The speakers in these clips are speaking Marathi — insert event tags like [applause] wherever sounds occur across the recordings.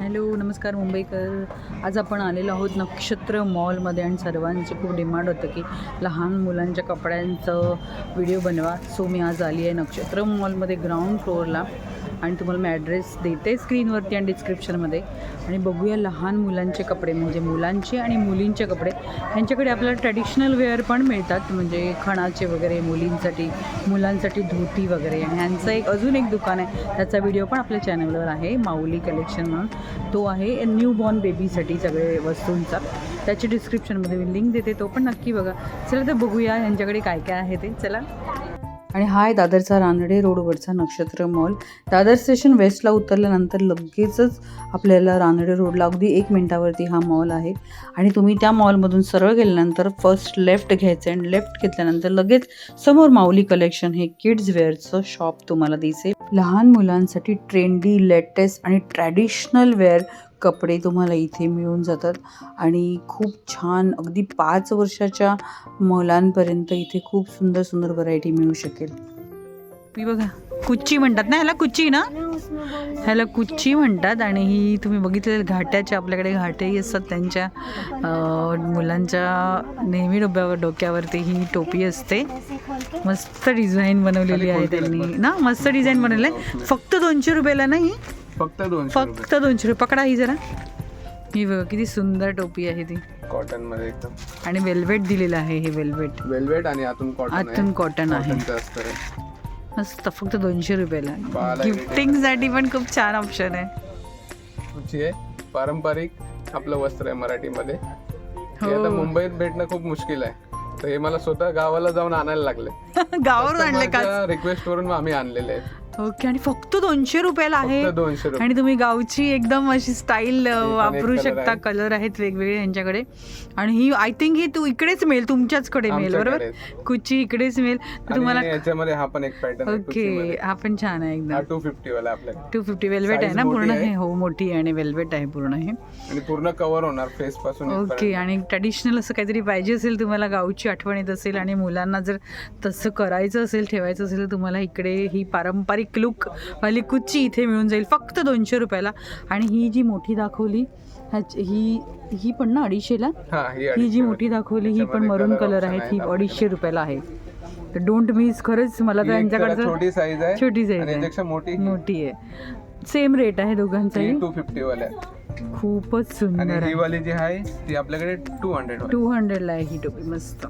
हॅलो नमस्कार मुंबईकर. आज आपण आलेलो आहोत नक्षत्र मॉलमध्ये आणि सर्वांचे खूप डिमांड होतं की लहान मुलांच्या कपड्यांचं व्हिडिओ बनवा. सो मी आज आली आहे नक्षत्र मॉलमध्ये ग्राउंड फ्लोअरला. आणि तुम्हाला मी ॲड्रेस देते स्क्रीनवरती आणि डिस्क्रिप्शनमध्ये आणि बघूया लहान मुलांचे कपडे म्हणजे मुलांचे आणि मुलींचे कपडे. ह्यांच्याकडे आपल्याला ट्रॅडिशनल वेअर पण मिळतात म्हणजे खणाचे वगैरे मुलींसाठी मुलांसाठी धोती वगैरे. आणि ह्यांचं एक अजून एक दुकान आहे. त्याचा व्हिडिओ पण आपल्या चॅनलवर आहे माऊली कलेक्शन म्हणून. तो आहे न्यू बॉर्न बेबीसाठी सगळे वस्तूंचा. त्याची डिस्क्रिप्शनमध्ये मी लिंक देते तो पण नक्की बघा. चला तर बघूया ह्यांच्याकडे काय काय आहे ते. चला. आणि हाय दादरचा रानडे रोडवरचा नक्षत्र मॉल. दादर स्टेशन वेस्टला उतरल्यानंतर लगेचच आपल्याला रानडे रोडला अगदी एक मिनटावरती हा मॉल आहे. आणि तुम्ही त्या मॉलमधून सरळ गेल्यानंतर फर्स्ट लेफ्ट घ्यायचं आणि लेफ्ट घेतल्यानंतर लगेच समोर माऊली कलेक्शन हे किड्स वेअरचं शॉप तुम्हाला दिसेल. लहान मुलांसाठी ट्रेंडी लेटेस्ट आणि ट्रॅडिशनल वेअर कपडे तुम्हाला इथे मिळून जातात. आणि खूप छान अगदी पाच वर्षाच्या मुलांपर्यंत इथे खूप सुंदर सुंदर व्हरायटी मिळू शकेल. मी बघा कुच्ची म्हणतात ना ह्याला कुच्ची ना? ह्याला कुच्ची म्हणतात आणि ही तुम्ही बघितलेलं घाट्याच्या आपल्याकडे घाटेही असतात त्यांच्या मुलांच्या नेहमी डोक्यावर डोक्यावरती ही टोपी असते. मस्त डिझाईन बनवलेली आहे त्यांनी. ना मस्त डिझाईन बनवलं आहे. फक्त दोनशे रुपयाला ना ही? फक्त दोनशे फक्त दोनशे रुपये. पकडा ही जरा. ही बघा किती सुंदर टोपी आहे ती. कॉटनमध्ये एकदम. आणि वेल्वेट दिलेलं आहे हे वेल्वेट वेल्वेट आणि आतून कॉटन आतून कॉटन आहे. मस्त फक्त दोनशे रुपयाला. बाळाला गिफ्टिंगसाठी पण खूप छान ऑप्शन आहे. पारंपरिक आपलं वस्त्र आहे मराठीमध्ये. हे हो. आता मुंबईत भेटणं खूप मुश्किल आहे. तर हे मला स्वतः गावाला जाऊन आणायला लागले. [laughs] गावावरून आणले का? रिक्वेस्ट वरून आम्ही आणलेले आहेत. ओके आणि फक्त दोनशे रुपयाला आहे फक्त दोनशे रुपये. आणि तुम्ही गावची एकदम अशी स्टाईल वापरू color शकता आहे. कलर आहेत वेगवेगळे यांच्याकडे. आणि ही आय थिंक ही तू इकडेच मिळेल तुमच्याचकडे मिळेल बरोबर? आमच्याकडेच. कुची इकडेच मिळेल तर तुम्हाला आणि याच्यामध्ये हा पण एक पॅटर्न ओके हा पण छान आहे हा एकदम टू फिफ्टी वाला टू फिफ्टी वेल्वेट आहे Size ना मोठी पूर्ण? आहे. हे हो मोठी आहे आणि वेल्वेट आहे पूर्ण हे. आणि पूर्ण कव्हर होणार फेस पासून ओके. आणि ट्रॅडिशनल असं काहीतरी पाहिजे असेल तुम्हाला गावची आठवण येत असेल आणि मुलांना जर तसं करायचं असेल ठेवायचं असेल तर तुम्हाला इकडे ही पारंपरिक लुक वाली कुच्ची इथे मिळून जाईल फक्त दोनशे रुपयाला. आणि ही जी मोठी दाखवली ही ही पण ना अडीचशेला? हा जी मोठी दाखवली ही पण मरून कलर आहे ही. अडीचशे रुपयाला आहे. तर डोंट मिस खरंच मला तर यांच्याकडचं छोटी साईज आहे छोटी. याच्यापेक्षा मोठी. मोठी आहे. सेम रेट आहे दोघांचाही. टू फिफ्टी वाले. खूपच सुंदर ही आहे. वाली जी आहे ती आपल्याकडे टू हंड्रेड टू हंड्रेडला आहे ही टोपी मस्त.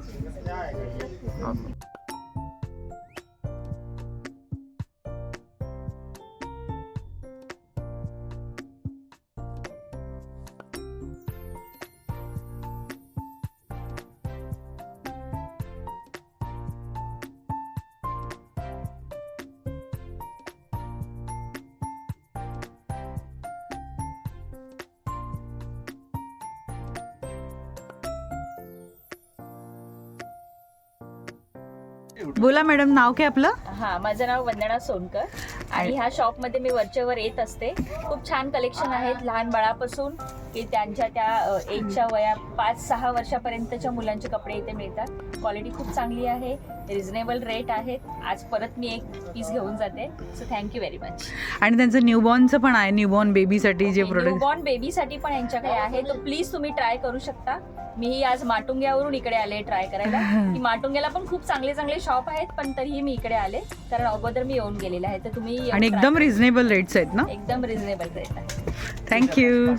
बोला मॅडम नाव काय आपलं? हा माझं नाव वंदना सोनकर. आणि ह्या शॉपमध्ये मी वरच्यावर येत असते. खूप छान कलेक्शन आहेत. लहान बाळापासून की त्यांच्या त्या एजच्या वया पाच सहा वर्षापर्यंतच्या मुलांचे कपडे इथे मिळतात. क्वालिटी खूप चांगली आहे. रिझनेबल रेट आहेत आज परत मी एक पीस घेऊन जाते. सो थँक्यू व्हेरी मच आणि त्यांचं न्यूबॉर्नचं पण आहे. न्यूबॉर्न बेबीसाठी जे प्रोडक्ट न्यूबॉर्न बेबीसाठी पण यांच्याकडे आहे. तो प्लीज तुम्ही ट्राय करू शकता. मीही आज माटुंग्यावरून इकडे आले ट्राय करायला. [laughs] की माटुंग्याला पण खूप चांगले चांगले शॉप आहेत पण तरीही मी इकडे आले. कारण अगोदर मी येऊन गेलेले आहे तर तुम्ही येऊन आणि try एकदम. रिझनेबल रेट्स आहेत ना? एकदम रिझनेबल रेट आहे थँक्यू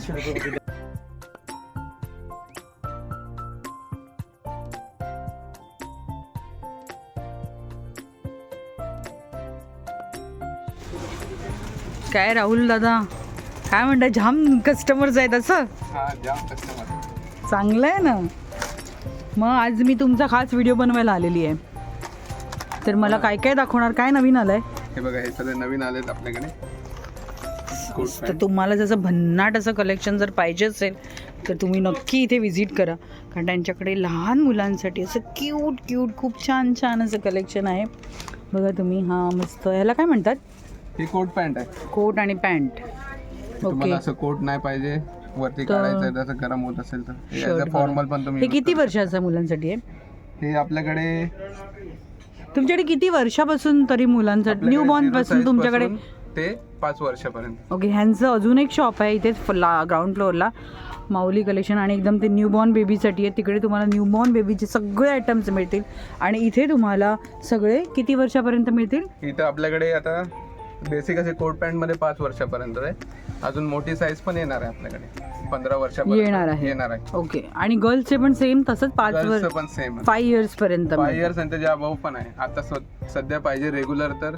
काय राहुल दादा? काय म्हणताय? जाम कस्टमर्स आहेत असं? हा जाम कस्टमर चांगलं आहे ना. मग आज मी तुमचा खास व्हिडिओ बनवायला आलेली आहे. तर मला काय काय दाखवणार काय नवीन आलंय? हे बघा हे सगळे नवीन आलेत आपल्याकडे. तर. तुम्हाला जसं भन्नाट असं कलेक्शन जर पाहिजे असेल तर तुम्ही नक्की इथे व्हिजिट करा. कारण त्यांच्याकडे लहान मुलांसाठी असं क्यूट क्यूट खूप छान छान असं कलेक्शन आहे. बघा तुम्ही हां मस्त. ह्याला काय म्हणतात? ही कोट पॅन्ट आहे. कोट आणि पॅन्ट ओके असं कोट नाही पाहिजे. वरती तर- काढायचं जसं गरम होत असेल तर Shirt फॉर्मल पण तुम्ही हे use किती करू वर्षाचं मुलांसाठी आहे शकता. हे आपल्याकडे तुमच्याकडे किती वर्षापासून तरी मुलांसाठी न्यू बॉर्नपासून तुमच्याकडे? ते पाच वर्षापर्यंत. ओके ह्यांचं अजून एक शॉप आहे इथेच फ्ला ग्राउंड फ्लोअरला माऊली कलेक्शन आणि एकदम ते न्यूबॉर्न बेबीसाठी आहे. तिकडे तुम्हाला न्यूबॉर्न बेबीचे सगळे आयटम्स मिळतील. आणि इथे तुम्हाला सगळे किती वर्षापर्यंत मिळतील? इथं आपल्याकडे आता बेसिक असे कोट पॅन्टमध्ये पाच वर्षापर्यंत आहे. अजून मोठी साईज पण येणार आहे आपल्याकडे. पंधरा वर्षापर्यंत येणार आहे. येणार आहे. ओके. आणि गर्ल्सचे पण सेम तसंच पाच गर्ल्सचं वर्ष पण सेम फाय इयर्स पर्यंत फाय इयर्स आणि त्याच्या अभाव पण आहे. आता सध्या पाहिजे रेग्युलर तर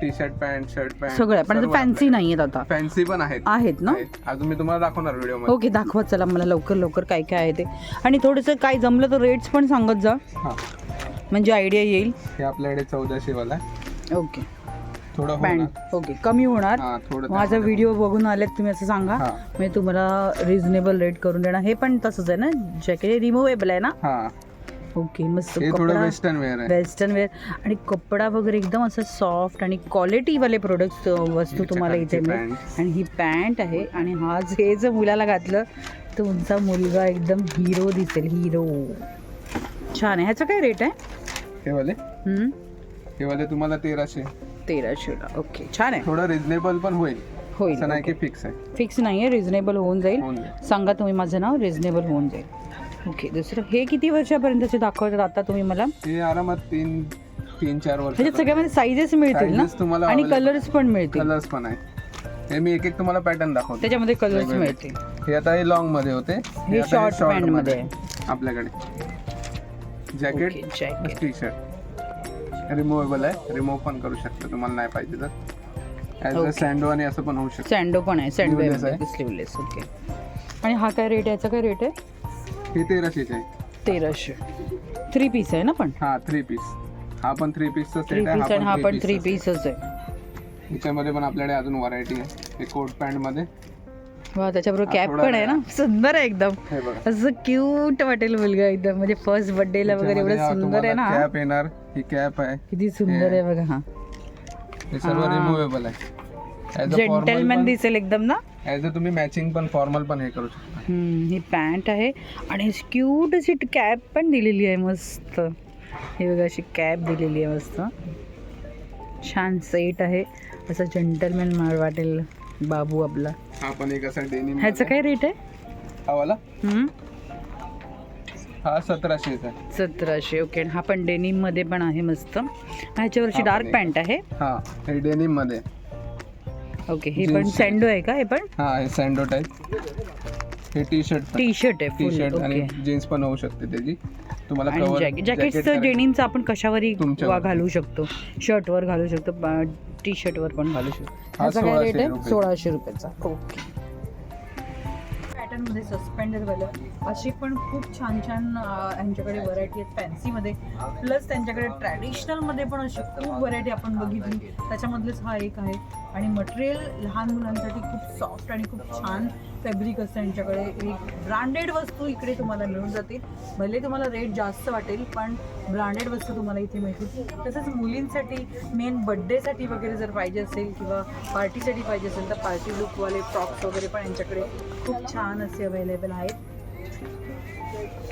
T shirt pant shirt pant सगळं पण फॅन्सी नाहीयेत आता. फॅन्सी पण आहेत. आहेत ना? आहेत. अजून मी तुम्हाला दाखवणार व्हिडिओमध्ये ओके दाखवा चला. मला लवकर लवकर काय काय आहे ते. आणि थोडंसं काय जमलं तर रेट्स पण सांगत जा. हा. म्हणजे आयडिया येईल. हे आपल्याकडे चौदाशे वाला आहे. ओके. थोडं पॅन्ट ओके कमी होणार. हा थोडं माझा त्यामध्ये. व्हिडिओ बघून आलेत तुम्ही असं सांगा. हा. मी तुम्हाला रिझनेबल रेट करून देणार. हे पण तसंच आहे ना? जॅकेट रिमुवेबल आहे ना? हा. ओके मस्त हे थोडं कपडा. वेस्टर्न वेअर आहे. वेस्टर्न वेअर आणि कपडा वगैरे एकदम असं सॉफ्ट आणि क्वालिटीवाले प्रोडक्ट्स वस्तू तुम्हाला इथे खालची मिळेल. आणि ही पॅन्ट आहे. आणि हा जे जर मुलाला घातलं तुमचा मुलगा एकदम हिरो दिसेल. हिरो छान आहे. ह्याचं काय रेट आहे? हे वाले? हम्म? हे वाले तुम्हाला तेराशे. तेराशेला ओके छान आहे. थोडं रिझनेबल पण होईल. होईल असं नाही की फिक्स आहे. फिक्स नाही आहे रिझनेबल होऊन जाईल. होऊन जाईल. सांगा तुम्ही माझं नाव रिझनेबल होऊन जाईल. ओके दुसरं हे किती वर्षापर्यंतचे दाखवतात आता तुम्ही मला? हे आरामात तीन तीन चार वर्ष ह्याच्यात सगळ्यामध्ये साईजेस मिळतील ना? तुम्हाला आणि available- कलर्स पण मिळतील. कलर्स पण आहे. हे मी एक एक तुम्हाला पॅटर्न दाखवतो. त्याच्यामध्ये कलर्स वेगवेगळे. मिळतील. हे आता हे लॉंगमध्ये होते. हे आता short pant मध्ये आहे. आपल्याकडे. Jacket jacket. T shirt removable आहे. रिमूव्ह पण करू शकतो तुम्हाला नाही पाहिजे तर. As a Okay. सँडो आणि असं पण होऊ शकतं. सँडो पण आहे. सँडो आहे. स्लीवलेस ओके आणि हा काय रेट याचा काय रेट आहे? हे तेराशेचे आहे. तेराशे. थ्री पीस आहे ना पण? हा थ्री पीस हा पण थ्री पीसचा थ्री सेट आहे पीस आणि हा पण थ्री पीसच आहे. आहे. याच्यामध्ये पण आपल्याकडे अजून व्हरायटी आहे. हे कोट पॅन्टमध्ये. वा त्याच्याबरोबर कॅप पण आहे ना? सुंदर आहे एकदम. असं क्यूट वाटेल मुलगा एकदम. म्हणजे फर्स्ट बर्थडेला वगैरे एवढं सुंदर आहे ना. कॅप येणार. ही कॅप आहे. किती सुंदर आहे बघा हा. हे सर्व. रिमूवेबल आहे. जेंटलमॅन दिसेल एकदम ना? ॲज अ तुम्ही मॅचिंग पण फॉर्मल पण हे करू शकता. ही पॅन्ट आहे. आणि क्यूट अशी कॅप पण दिलेली आहे मस्त. हे बघा अशी कॅप दिलेली आहे मस्त. छान सेट आहे. असं जेंटलमॅन मार वाटेल बाबू आपला. हा पण एक असा डेनिम ह्याचं काय रेट आहे? हा वाला? हम्म? हा सतराशेचा आहे. सतराशे ओके आणि हा पण डेनिममध्ये पण आहे मस्त. ह्याच्यावरची हा पण डार्क एक. पॅन्ट आहे. हा हे डेनिममध्ये. ओके हे Jeans पण आहे. सँडो आहे का हे पण? हा हे सँडो टाईप हे टी शर्ट टी शर्ट आहे टी फुल शर्ट आणि ओके जीन्स पण होऊ शकते त्याची. तुम्हाला आणि कवर जॅकेट जॅकेटचं डेनिमचं आपण कशावरही तुमच्यावर. वा घालू शकतो. शर्टवर घालू शकतो. टी शर्टवर पण घालू शकतो. हा ह्याचा काय रेट 1600 आहे. सोळाशे रुपयाचा. ओके. पॅटर्नमध्ये सस्पेंडर वालं अशी पण खूप छान छान यांच्याकडे व्हरायटी आहेत. फॅन्सीमध्ये प्लस त्यांच्याकडे ट्रॅडिशनलमध्ये पण अशी खूप व्हरायटी आपण बघितली. त्याच्यामधलेच हा एक आहे. आणि मटेरियल लहान मुलांसाठी खूप सॉफ्ट आणि खूप छान. फॅब्रिक असतं यांच्याकडे. एक ब्रँडेड वस्तू इकडे तुम्हाला मिळून जातील. भले तुम्हाला रेट जास्त वाटेल पण ब्रँडेड वस्तू तुम्हाला इथे मिळतील. तसंच मुलींसाठी मेन बड्डेसाठी वगैरे जर पाहिजे असेल किंवा पार्टीसाठी पाहिजे असेल तर पार्टी लुकवाले फ्रॉक्स वगैरे पण यांच्याकडे खूप छान असे अवेलेबल आहेत.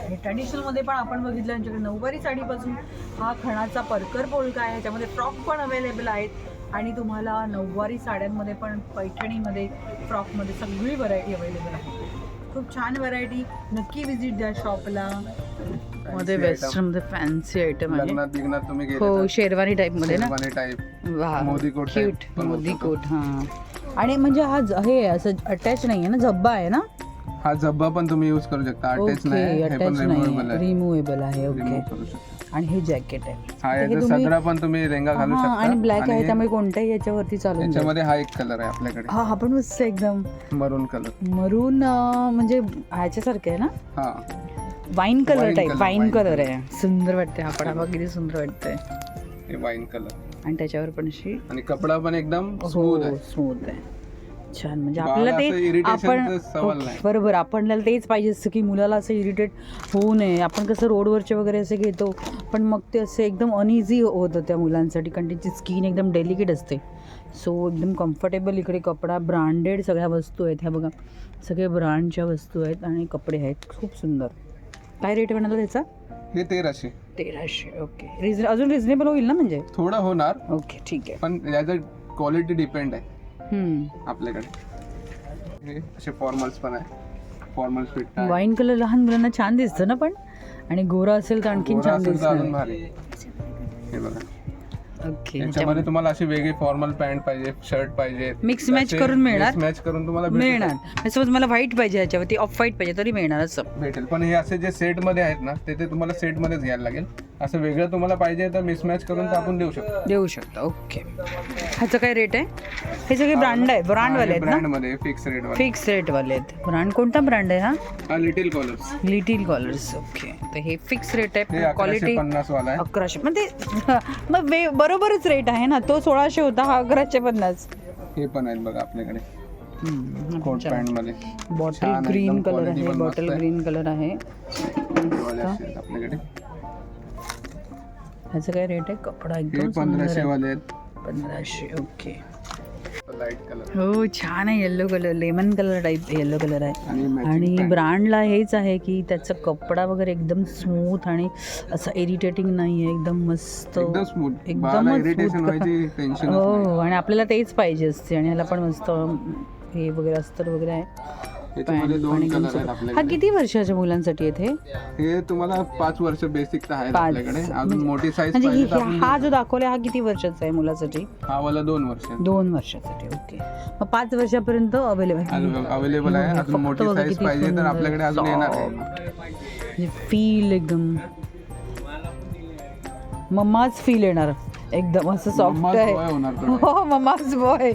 आणि ट्रॅडिशनलमध्ये पण आपण बघितलं यांच्याकडे नऊवारी साडीपासून हा खणाचा परकर पोलका आहे. याच्यामध्ये फ्रॉक पण अवेलेबल आहेत. आणि तुम्हाला नऊवारी साड्यांमध्ये पण पैठणीमध्ये फ्रॉकमध्ये सगळी व्हरायटी अवेलेबल आहे. खूप छान व्हरायटी नक्की विजिट द्या शॉपला मध्ये item. वेस्टर्नमध्ये फॅन्सी आयटम आहे. हो शेरवानी टाईपमध्ये ना? टाईप वा Modi coat cute Modi. Coat हां. आणि म्हणजे हा ज- हे असं अटॅच नाही आहे ना? झब्बा आहे ना? हा जब्बा पण तुम्ही यूज करू शकता. अटॅच नाही हे रिमूवेबल नाही. आहे. रिमुवेबल आहे ओके आणि हे जॅकेट आहे. हा हे तुम्ही- सदरा पण तुम्ही रेंगा घालू हां, शकता. आणि ब्लॅक आहे त्यामुळे कोणत्याही याच्यावरती चालून जाईल. याच्यामध्ये हा एक कलर आहे आपल्याकडे. हा हा पण मस्त आहे एकदम. मरून कलर मरून म्हणजे ह्याच्यासारखं आहे ना? हा. Wine colour Wine type color, wine wine colour आहे. सुंदर वाटते हा हा बघ किती सुंदर वाटतंय. हे वाईन कलर आणि त्याच्यावर पण अशी आणि कपडा पण एकदम हो स्मूथ आहे. स्मूथ आहे. छान म्हणजे आपल्याला ते आपण. ओके, बरोबर आपल्याला तेच पाहिजे असतं की मुलाला असं इरिटेट होऊ नये. आपण कसं रोडवरचे वगैरे असे घेतो पण मग ते असे एकदम अनइझी होतं त्या मुलांसाठी. कारण त्यांची स्किन एकदम डेलिकेट असते. सो एकदम कम्फर्टेबल इकडे कपडा ब्रँडेड सगळ्या वस्तू आहेत. ह्या बघा सगळे ब्रँडच्या वस्तू आहेत आणि कपडे आहेत. खूप सुंदर. काय रेट म्हणाला त्याचा? हे तेराशे. तेराशे ओके रिझन अजून रिझनेबल होईल ना म्हणजे? थोडं होणार. ओके ठीक आहे. पण याचं क्वालिटी डिपेंड आहे. आपल्याकडे. असे फॉर्मल्स पण आहे. फॉर्मल फिट आहे वाईन कलर लहान मुलांना छान दिसतं ना पण? आणि गोरा असेल तर आणखीन छान भारी. हे बघा. ओके याच्यामध्ये तुम्हाला अशी वेगळी फॉर्मल पॅन्ट पाहिजे शर्ट पाहिजे. Mix match करून मिळणार? मॅच करून तुम्हाला मिळणार. सपोज मला व्हाईट पाहिजे याच्यावरती ऑफ व्हाईट पाहिजे तरी मिळणार असं. भेटेल. पण हे असे जे सेटमध्ये आहेत ना ते ते तुम्हाला सेट मध्येच घ्यायला लागेल. असं वेगळं तुम्हाला पाहिजे तर मिसमॅच करून आपण देऊ शकतो. देऊ शकता. ओके ह्याचं काय रेट आहे? हे सगळे ब्रँड आहे ब्रँडवाले आहेत ब्रँड ना मध्ये फिक्स रेट फिक्स रेटवाले आहेत. ब्रँड कोणता ब्रँड आहे हा? Little collars little collars okay तर हे फिक्स रेट हे आहे अकराशे क्वालिटी पन्नास वाला आहे. अकराशे. मग ते मग वे बरोबरच रेट आहे ना? तो सोळाशे होता हा अकराशे पन्नास. हे पण आहेत बघा आपल्याकडे. कोट छान. पॅन्टमध्ये बॉटल छान, ग्रीन एकदम कलर quality आहे पण बॉटल आहे. ग्रीन कलर आहे. हे वाले असे आहेत आपल्याकडे. ह्याचं काय रेट आहे? कपडा हे एकदम पंधराशे वाले आहेत. पंधराशे ओके लाइट कलर हो छान आहे yellow colour lemon colour type yellow colour आहे. आणि. ब्रँडला हेच आहे की त्याचा कपडा वगैरे एकदम स्मूथ आणि असं इरिटेटिंग नाही आहे एकदम मस्त. एकदम टेन्शन हो आणि आपल्याला तेच पाहिजे असते आणि ह्याला पण मस्त हे वगैरे अस्तर वगैरे आहे. दोन कलर. आहेत हा आपल्याकडे. किती वर्षाच्या मुलांसाठी येते हे तुम्हाला पाच वर्ष बेसिक तर आहेत पाच. आपल्याकडे. अजून मोठी साईज म्हणजे पाहिजे ही- तर आपण हा जो दाखवला हा किती वर्षाचा आहे मुलासाठी? हा वाला दोन वर्ष. दोन वर्षासाठी ओके. मग पाच वर्षापर्यंत अवेलेबल अवेलेबल आहे. अजून फक्त मोठी साईज पाहिजे तर. आपल्याकडे अजून येणार आहे. म्हणजे फील एकदम. मम्माच फील येणार. एकदम असं सॉफ्ट मम्माच आहे. boy होणार तो. हो मम्माच बॉय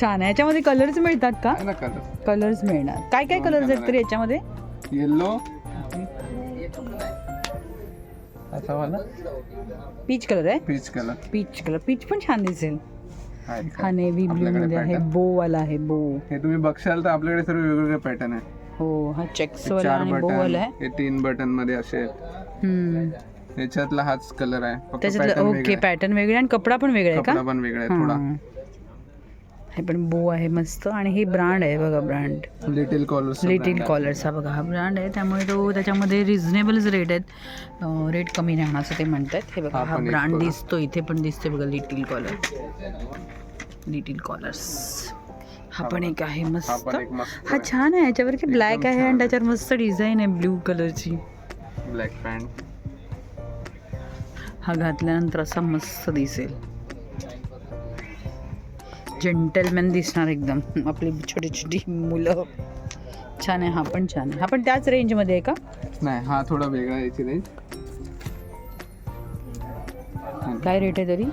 छान आहे. याच्यामध्ये कलर्स मिळतात का? आहे ना कलर कलर्स मिळणार. काय काय दोन कलर्स color आहेत. तरी याच्यामध्ये? येल्लो असा वाला? पीच कलर आहे? Peach colour peach colour peach पण छान दिसेल. आहे हा नेव्ही ब्ल्यू आपल्याकडे मध्ये आहे. pattern. बो वाला आहे बो हे तुम्ही बघशाल तर आपल्याकडे सर्व वेगवेगळे पॅटर्न आहे. हो हा चेक्स हे वाला चार आणि बो बटन वाला आहे. हे तीन बटनमध्ये असे आहेत. हम्म. याच्यातला हाच कलर आहे. फक्त त्याच्यातलं pattern ओके आहे. पॅटर्न वेगळे आणि कपडा पण वेगळा आहे का? कपडा पण वेगळा आहे थोडा. हां. हे पण बो आहे मस्त. आणि हे ब्रँड आहे बघा brand. Little collars little collars हा बघा हा ब्रँड आहे. त्यामुळे तो त्याच्यामध्ये रिझनेबलच रेट आहेत. रेट कमी राहणार असं ते म्हणतात. हे बघा हा ब्रँड. दिसतो इथे पण दिसते बघा लिटिल कॉलर लिटिल कॉलर्स हा पण एक आहे मस्त. हा छान आहे याच्यावर की ब्लॅक आहे आणि. त्याच्यावर मस्त डिझाईन आहे ब्ल्यू कलरची ब्लॅक पॅन्ट हा घातल्यानंतर असा मस्त दिसेल. जेंटलमॅन दिसणार एकदम. आपली छोटी छोटी मुलं. छान आहे हा पण छान आहे. हा पण त्याच रेंजमध्ये आहे का? नाही हा थोडा वेगळा आहे याची रेंज काय रेट आहे तरी?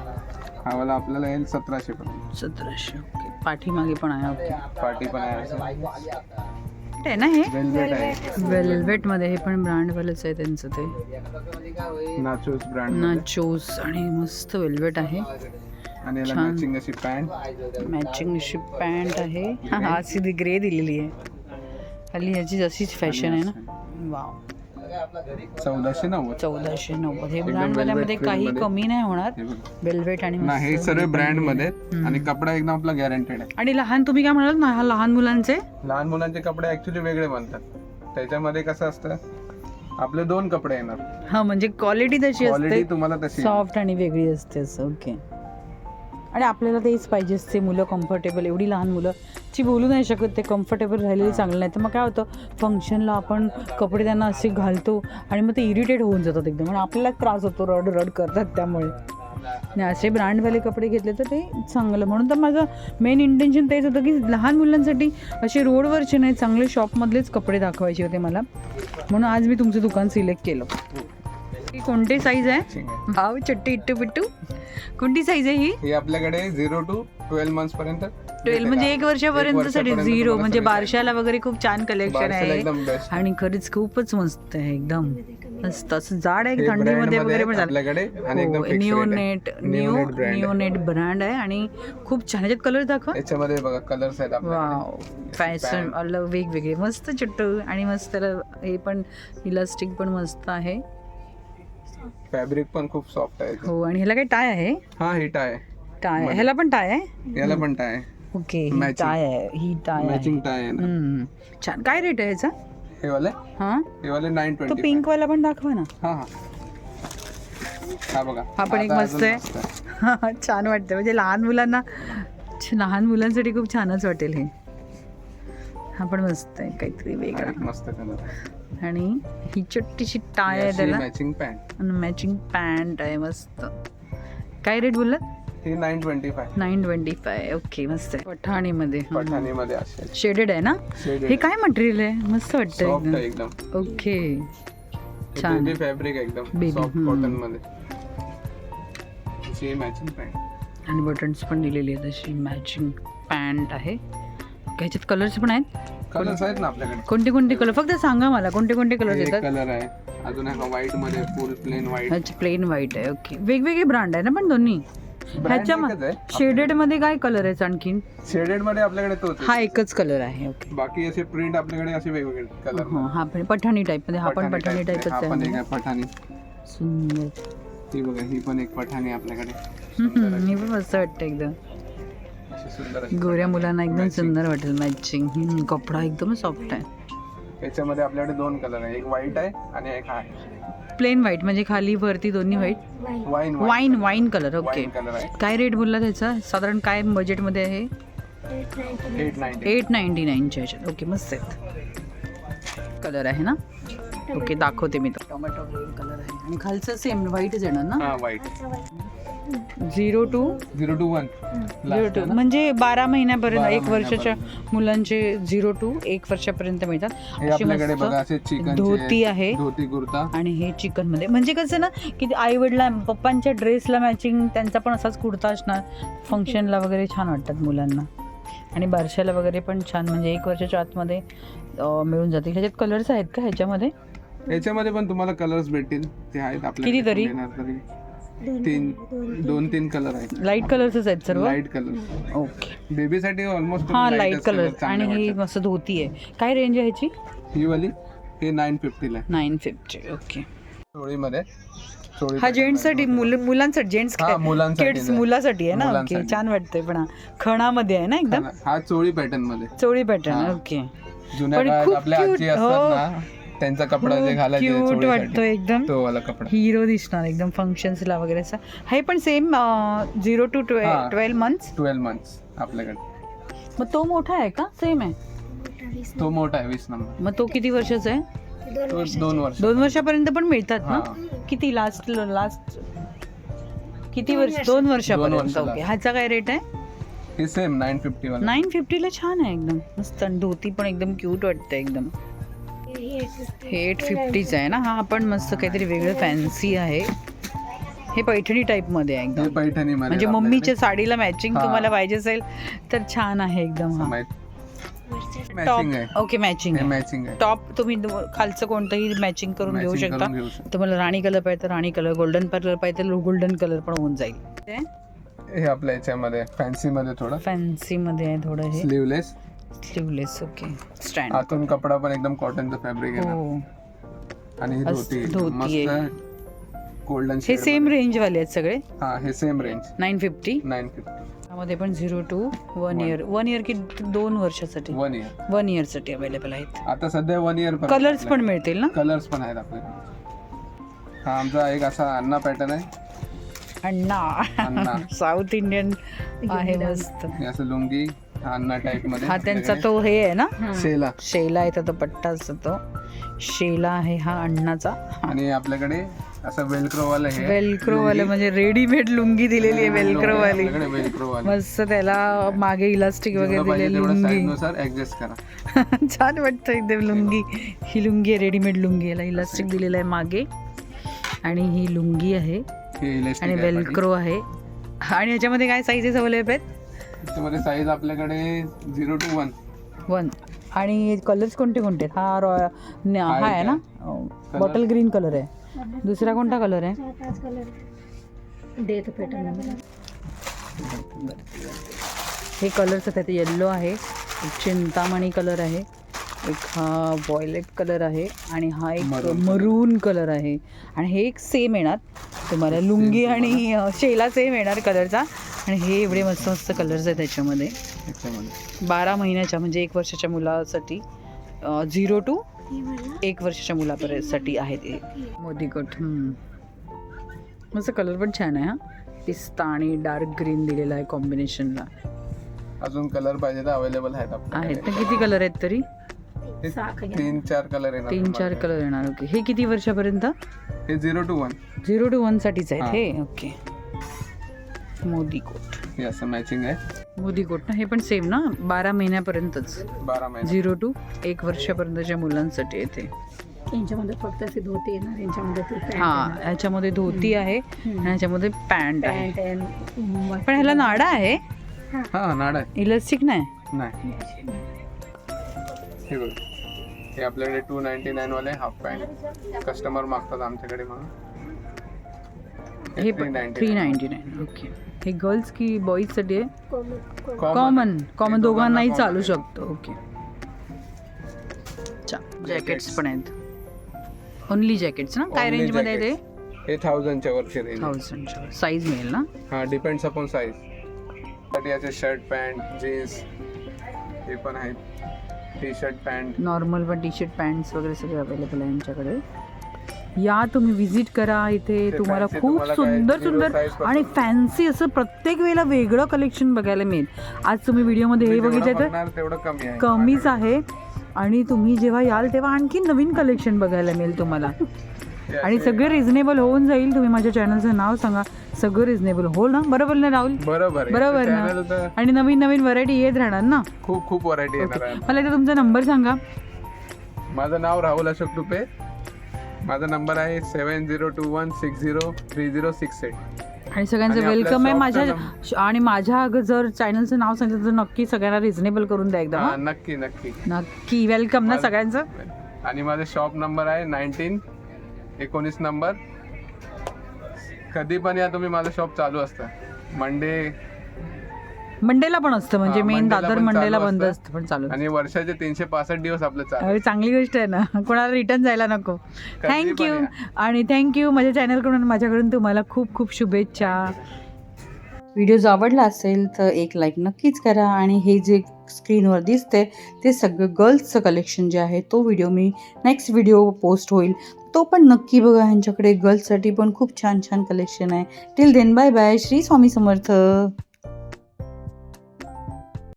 हा वाला आपल्याला येईल सतराशे पर्यंत. सतराशे ओके पाठीमागे पण आहे ओके पार्टी पण आहे. असं आहे ना हे? वेलवेट आहे. वेल्वेटमध्ये हे पण ब्रँडवालंच आहे त्यांचं ते. नाचोस ब्रँड नाचोस आणि मस्त वेल्वेट आहे. आणि याला छान. मॅचिंग अशी पॅन्ट मॅचिंग अशी पॅन्ट आहे. हा हा सीधी ग्रे दिलेली आहे. हल्ली ह्याची जशीच फॅशन आहे ना? वाव चौदाशे नव्वद. चौदाशे नव्वद. हे ब्रँडवाल्यामध्ये velvet काही. कमी नाही होणार. हे बघा. वेल्वेट आणि नाही हे सर्व ब्रँडमध्ये आहेत आणि कपडा एकदम आपला गॅरंटेड आहे. आणि लहान तुम्ही काय म्हणाल ना हा लहान मुलांचे? लहान मुलांचे कपडे ऍक्च्युली वेगळे बनतात. त्याच्यामध्ये कसं असतं आपले दोन कपडे येणार. हा म्हणजे क्वालिटी तशी क्वालिटी असते. तुम्हाला तशी. सॉफ्ट आणि वेगळी असते असं. ओके आणि आपल्याला तेच पाहिजे असते मुलं कम्फर्टेबल एवढी लहान मुलं. ची बोलू नाही शकत ते कम्फर्टेबल राहिलेली चांगलं नाही तर मग काय होतं? फंक्शनला आपण कपडे त्यांना असे घालतो आणि मग ते इरिटेट होऊन जातात एकदम आणि आपल्याला त्रास होतो रड रड करतात त्यामुळे. आणि असे ब्रँडवाले कपडे घेतले तर ते चांगलं. म्हणून तर माझं मेन इंटेन्शन तेच होतं की लहान मुलांसाठी असे रोडवरचे नाही चांगले शॉपमधलेच कपडे दाखवायचे होते मला. म्हणून आज मी तुमचं दुकान सिलेक्ट केलं. कोणती साईज आहे. भाव चट्टी इट्टू पिट्टू. कोणती साईज आहे ही? हे आपल्याकडे झिरो टू ट्वेल्व मंथ्स पर्यंत ट्वेल्व म्हणजे एक वर्षापर्यंत साठी झिरो म्हणजे बारशाला वगैरे खूप छान कलेक्शन आहे. आणि खरीच खूपच मस्त आहे एकदम. मस्त. असं जाड आहे हे थंडीमध्ये मध्ये वगैरे पण आहेत आपल्याकडे आणि एकदम झालं आहे. निओनेट ब्रँड आहे. आणि खूप छान. याच्यात कलर दाखवा. याच्यामध्ये बघा कलर्स आहेत आपल्याकडे. वाव फॅशन वेगवेगळे. मस्त चिट्टू आणि मस्त हे पण इलास्टिक पण मस्त आहे. फॅब्रिक पण खूप सॉफ्ट आहे हो आणि ह्याला काय टाय आहे? हा हिट आहे. टाय ह्याला पण टाय आहे? याला पण टाय ओके ही Matching. टाय आहे. ही टाय आहे. मॅचिंग टाय आहे ना. हम्म. छान. काय रेट आहे ह्याचा हे वाले? हा? हे वाले नाईन तो ट्वेंटी पिंक वाला पण दाखवा ना. हा हा. हा बघा. हा पण एक आता मस्त अजून आहे. [laughs] छान वाटतं म्हणजे लहान मुलांना छ- लहान मुलांसाठी खूप छानच वाटेल हे. हा पण मस्त आहे काहीतरी हा वेगळा. एक मस्त कलर आणि ही छोटीशी टाय आहे त्याला. मॅचिंग पॅन्ट आणि मॅचिंग पॅन्ट आहे मस्त. काय रेट बोललात? ही nine twenty five nine twenty five okay मस्त आहे. पठाणीमध्ये. पठाणी मध्ये असेल शेडेड आहे ना? Shaded. हे काय मटेरियल आहे? मस्त वाटतं सॉफ्ट आहे एकदम. ओके छान. बेबी फॅब्रिक एकदम. Baby, soft hmm. कॉटनमध्ये मॅचिंग पॅन्ट आणि बटन्स पण दिलेली आहेत अशी. मॅचिंग पॅन्ट आहे. ह्याच्यात कलर्स पण आहेत. कलर्स आहेत ना आपल्याकडे. कोणते कोणते कलर फक्त सांगा मला कोणते कोणते कलर्स एक येतात? कलर आहे. अजून आहे व्हाईटमध्ये फुल प्लेन व्हाईट ह्याचे प्लेन व्हाईट आहे. ओके वेगवेगळे ब्रांड आहे ना पण दोन्ही? ह्याच्या शेडेडमध्ये काय कलर आहे आणखीन? शेडेडमध्ये आपल्याकडे तोच आहे. हा एकच कलर आहे. ओके बाकी असे प्रिंट आपल्याकडे असे वेगवेगळे कलर हो हा पण पठाणी टाईपमध्ये हा पण पठाणी टाईपच हा पण आहे एक आहे पठाणी. सुंदर. ही बघा ही पण एक पठाणी आपल्याकडे. हम्म, हे पण मस्त वाटतं एकदम. गोऱ्या मुलांना एकदम. सुंदर वाटेल मॅचिंग कपडा एकदम सॉफ्ट आहे. याच्यामध्ये आपल्याकडे दोन कलर आहे. एक व्हाईट आहे आणि एक हा प्लेन व्हाईट म्हणजे खाली वरती दोन्ही white wine wine wine colour okay काय रेट बोलला त्याचा? साधारण काय बजेटमध्ये आहे? एट नाईन्टी नाईनच्या ह्याच्यात ओके मस्त आहेत. कलर आहे ना? ओके दाखवते मी तो. टोमॅटो ग्रीन कलर आहे. आणि खालचं सेम व्हाईटच येणार ना? हा white zero to? Zero to one. Zero to. म्हणजे बारा महिन्यापर्यंत बारा एक वर्षाच्या मुलांचे झिरो टू एक वर्षापर्यंत मिळतात. हे अशी आपल्याकडे मस्त बघा असे चिकन धोती आहे. धोती कुर्ता. आणि हे चिकनमध्ये म्हणजे कसं ना की आई वडिला पप्पांच्या ड्रेसला मॅचिंग त्यांचा पण असाच कुर्ता असणार. फंक्शनला वगैरे छान वाटतात मुलांना. आणि बारशाला वगैरे पण छान म्हणजे एक वर्षाच्या आतमध्ये अं, मिळून जातील. ह्याच्यात कलर्स आहेत का ह्याच्यामध्ये? याच्यामध्ये पण तुम्हाला कलर्स भेटतील. ते आहेत किती तरी? येणार तरी. तीन दोन तीन कलर आहेत. लाइट कलर्सच आहेत सर्व? लाइट कलर ओके बेबीसाठी ऑलमोस्ट हा लाइट कलर आणि ही मस्त धोती आहे. काय रेंज आहे ह्याची? ही वाली हे नाईन फिफ्टीला नाईन फिफ्टी ओके चोळीमध्ये चोळी हा जेंट्ससाठी मुल मुलांसाठी जेंट्स हा, मुलांसाठी किड्स आहे. मुलासाठी आहे ना? ओके. छान वाटतंय पण हा. खणामध्ये आहे ना एकदम? हा चोळी पॅटर्नमध्ये. चोळी पॅटर्न हा. ओके जुन्या खूप आपल्या आजी हो. असतात ना त्यांचा कपडा जे घालायचे क्यूट. वाटतो एकदम. तो वाला कपडा. हिरो दिसणार एकदम फंक्शन्सला वगैरे असं. हे पण सेम झिरो टू ट्वे हा. ट्वेल्व मंथ्स ट्वेल्व मंथ्स आपल्याकडे. मग तो मोठा आहे का? सेम आहे. तो मोठा आहे वीस नंबर मग तो किती वर्षाचा आहे? तो दोन वर्ष. दोन वर्षापर्यंत पण मिळतात ना? हा. किती? लास्ट लास्ट किती वर्ष दोन वर्षापर्यंत. वर्ष ओके. ह्याचा काय रेट आहे? हे सेम नाईन फिफ्टी वाला. नाईन फिफ्टीला छान आहे एकदम. मस्त आणि धोती पण एकदम क्यूट वाटतं एकदम. हे एट फिफ्टीच आहे ना? हा पण मस्त काहीतरी वेगळं फॅन्सी आहे. हे पैठणी टाईपमध्ये आहे एकदम. पैठणी म्हणजे मम्मीच्या साडीला मॅचिंग. तुम्हाला पाहिजे असेल तर छान आहे एकदम हा. Top okay matching matching top तुम्ही खालचं कोणतंही मॅचिंग करून घेऊ Matching शकता. करून घेऊ शकता. तुम्हाला राणी कलर पाहिजे तर राणी कलर गोल्डन कलर पाहिजे तर गोल्डन कलर पण होऊन जाईल. हे आपल्या याच्यामध्ये फॅन्सी मध्ये थोडं. फॅन्सी मध्ये आहे थोडं हे. स्लीवलेस स्लीवलेस ओके स्टँड आतून कपडा पण एकदम कॉटनचं फॅब्रिक आहे हो. आणि ही अस- धोती धोती मस्त गोल्डन हे सेम रेंज वाले आहेत सगळे? हा हे same range nine fifty nine fifty त्यामध्ये पण zero to one. Year one year की दोन वर्षासाठी. वन इयर वन इयरसाठी अवेलेबल आहेत. आता सध्या वन इयर कलर्स पण मिळतील ना? कलर्स पण आहेत आपल्याकडे. हा आमचा एक असा अन्ना पॅटर्न आहे. अण्णा. अण्णा. [laughs] साऊथ इंडियन आहे मस्त. हे असं लुंगी हा अन्ना टाईपमध्ये हा त्यांचा तो हे आहे ना? शेला. शेला आहे तो पट्टा असतो तो. शेला आहे हा अण्णाचा आणि आपल्याकडे असं वेलक्रो वाला हे वेलक्रो वाले म्हणजे रेडीमेड लुंगी दिलेली आहे वेलक्रो वाली आपल्याकडे वेलक्रो वाले मस्त त्याला मागे इलास्टिक वगैरे जेवढं पाहिजे दिले तेवढं लुंगी. ऍडजस्ट करा. [laughs] छान वाटतं एकदम लुंगी. ही लुंगी आहे रेडीमेड लुंगी याला इलास्टिक दिलेलं आहे मागे. आणि ही लुंगी आहे. आणि आहे. वेलक्रो आहे. आणि ह्याच्यामध्ये काय साईजेस अवेलेबल आहेत? त्याच्यामध्ये साईज आपल्याकडे झिरो टू वन वन आणि कलर्स कोणते कोणते? आहेत? हा रॉ न- हा आहे ना? बॉटल ग्रीन कलर आहे. दुसरा कोणता कलर आहे? हे कलर्स आहेत येल्लो आहे. एक चिंतामणी कलर आहे. एक हा वॉयलेट कलर आहे. आणि हा एक Maroon मरून कलर आहे. आणि हे एक सेम येणार. तुम्हाला लुंगी आणि अ, शेला सेम येणार कलरचा आणि हे एवढे मस्त मस्त कलर्स आहेत त्याच्यामध्ये. बारा महिन्याच्या म्हणजे एक वर्षाच्या मुलासाठी झिरो टू एक वर्षाच्या मुलापर्यंतसाठी आहे ते मोदीकट. मस्त कलर पण छान आहे हा. पिस्ता आणि डार्क ग्रीन दिलेला आहे कॉम्बिनेशनला अजून कलर पाहिजे तर अवेलेबल आहेत आहेत. ना किती कलर आहेत तरी? तीन चार कलर येणार तीन चार. कलर येणार. ओके हे किती वर्षापर्यंत? हे zero to one zero to one साठीच आहेत हा. हे? ओके मोदी कोट हे असं मॅचिंग आहे. मोदी कोट ना? हे पण सेम ना? बारा महिन्यापर्यंतच. बारा महिने. झिरो टू एक वर्षापर्यंतच्या मुलांसाठी येते. यांच्यामध्ये फक्त असे धोती येणार यांच्यामध्ये ते पॅन्ट हा ह्याच्यामध्ये धोती आहे आणि ह्याच्यामध्ये पॅन्ट आहे. पॅन्ट पण ह्याला नाडा आहे? हा. नाड आहे. इलास्टिक नाही? नाही. हे बघ. हे आपल्याकडे टू नाईन्टी नाईन वाले हाफ पॅन्ट कस्टमर मागतात आमच्याकडे म्हणून. हे three three ninety nine okay हे गर्ल्स की बॉईजसाठी आहे. कॉमन कॉमन दोघांनाही चालू शकतो. ओके जॅकेट्स पण आहेत. ओनली जॅकेट्स ना? काय रेंजमध्ये आहे ते. हे थाउजंडच्या वरची रेंज थाउजंडच्या साईज मिळेल ना? हा डिपेंड्स अपॉन साईज याचे शर्ट पॅन्ट जीन्स हे पण आहेत. टी शर्ट पॅन्ट नॉर्मल पण टी शर्ट पॅन्ट्स वगैरे सगळे अवेलेबल आहे यांच्याकडे. या तुम्ही विजिट करा इथे. तुम्हाला खूप सुंदर सुंदर आणि फॅन्सी असं प्रत्येक वेळेला वेगळं कलेक्शन बघायला मिळेल. आज तुम्ही व्हिडिओमध्ये हे बघितलं तर कमीच आहे. आणि तुम्ही जेव्हा याल तेव्हा आणखी नवीन कलेक्शन बघायला मिळेल तुम्हाला. आणि सगळे रिझनेबल होऊन जाईल. तुम्ही माझ्या चॅनलचं नाव सांगा. सगळं रिझनेबल हो ना? बरोबर ना राहुल? बरोबर. बरोबर ना? आणि नवीन नवीन व्हरायटी येत राहणार ना? खूप खूप व्हरायटी मला एकदा तुमचा नंबर सांगा. माझं नाव राहुल अशोक टुपे माझा नंबर आहे seven zero two one six zero three zero six eight. आणि सगळ्यांचं आणि आपल्या वेलकम आहे माझ्या आणि माझ्या अगं जर चॅनलचं नाव सांगितलं तर नक्की सगळ्यांना रिझनेबल करून द्या एकदा हा? नक्की नक्की. नक्की वेलकम ना सगळ्यांचं. आणि माझा शॉप नंबर आहे नाईन्टीन एकोणीस नंबर. कधी पण या तुम्ही माझं शॉप चालू असतं. मंडे मंडेला पण असतं म्हणजे हा, मेन मंडेला दादर पण मंडेला चालू बंद असतं. असतं पण चालू आणि वर्षाचे तीनशे पासष्ट दिवस आपलं चालू. अरे चांगली गोष्ट आहे ना. [laughs] कोणाला रिटर्न जायला नको. थँक्यू आणि थँक्यू माझ्या चॅनलकडून माझ्याकडून तुम्हाला खूप खूप शुभेच्छा. व्हिडिओ जर आवडला असेल तर एक लाईक नक्कीच करा. आणि हे जे स्क्रीनवर दिसते ते सगळं गर्ल्सचं कलेक्शन जे आहे तो व्हिडिओ मी नेक्स्ट व्हिडिओ पोस्ट होईल. तो पण नक्की बघा ह्यांच्याकडे गर्ल्ससाठी पण खूप छान छान कलेक्शन आहे. Till then bye bye Shri Swami Samarth.